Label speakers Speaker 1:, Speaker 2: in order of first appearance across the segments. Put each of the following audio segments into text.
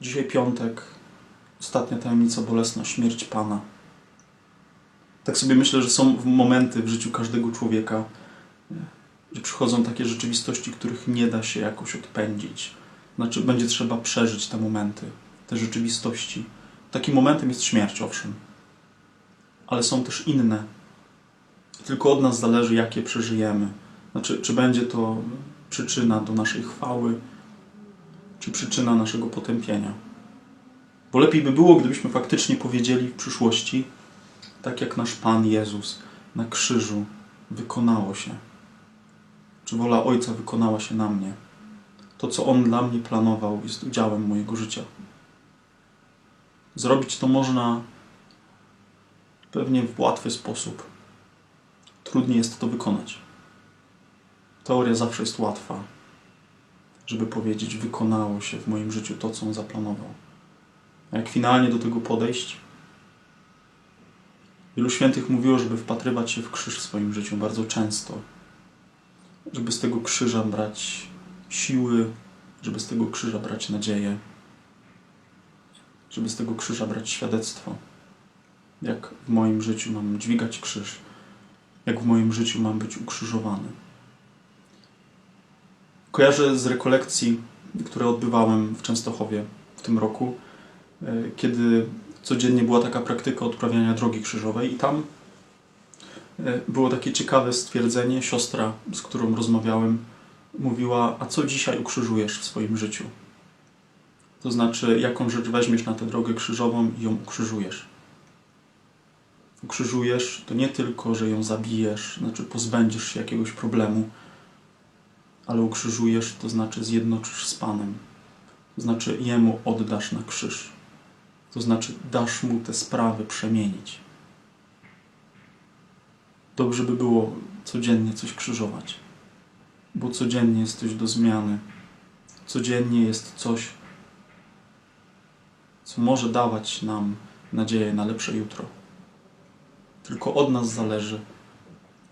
Speaker 1: Dzisiaj piątek, ostatnia tajemnica bolesna, śmierć Pana. Tak sobie myślę, że są momenty w życiu każdego człowieka, że przychodzą takie rzeczywistości, których nie da się jakoś odpędzić. Znaczy, będzie trzeba przeżyć te momenty, te rzeczywistości. Takim momentem jest śmierć, owszem, ale są też inne. Tylko od nas zależy, jakie przeżyjemy. Znaczy, czy będzie to przyczyna do naszej chwały, czy przyczyna naszego potępienia. Bo lepiej by było, gdybyśmy faktycznie powiedzieli w przyszłości, tak jak nasz Pan Jezus na krzyżu wykonało się. Czy wola Ojca wykonała się na mnie? To, co On dla mnie planował, jest udziałem mojego życia. Zrobić to można pewnie w łatwy sposób. Trudniej jest to wykonać. Teoria zawsze jest łatwa, żeby powiedzieć, wykonało się w moim życiu to, co On zaplanował. Jak finalnie do tego podejść? Wielu świętych mówiło, żeby wpatrywać się w krzyż w swoim życiu bardzo często, żeby z tego krzyża brać siły, żeby z tego krzyża brać nadzieję, żeby z tego krzyża brać świadectwo. Jak w moim życiu mam dźwigać krzyż, jak w moim życiu mam być ukrzyżowany. Kojarzę z rekolekcji, które odbywałem w Częstochowie w tym roku, e, kiedy codziennie była taka praktyka odprawiania drogi krzyżowej i tam e, było takie ciekawe stwierdzenie. Siostra, z którą rozmawiałem, mówiła, a co dzisiaj ukrzyżujesz w swoim życiu? To znaczy, jaką rzecz weźmiesz na tę drogę krzyżową i ją ukrzyżujesz. Ukrzyżujesz to nie tylko, że ją zabijesz, znaczy pozbędziesz się jakiegoś problemu, ale ukrzyżujesz to znaczy zjednoczysz z Panem. To znaczy Jemu oddasz na krzyż. To znaczy dasz Mu te sprawy przemienić. Dobrze by było codziennie coś krzyżować, bo codziennie jest coś do zmiany. Codziennie jest coś, co może dawać nam nadzieję na lepsze jutro. Tylko od nas zależy,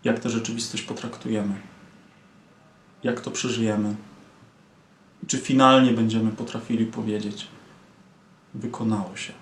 Speaker 1: jak tę rzeczywistość potraktujemy, jak to przeżyjemy, czy finalnie będziemy potrafili powiedzieć: Wykonało się.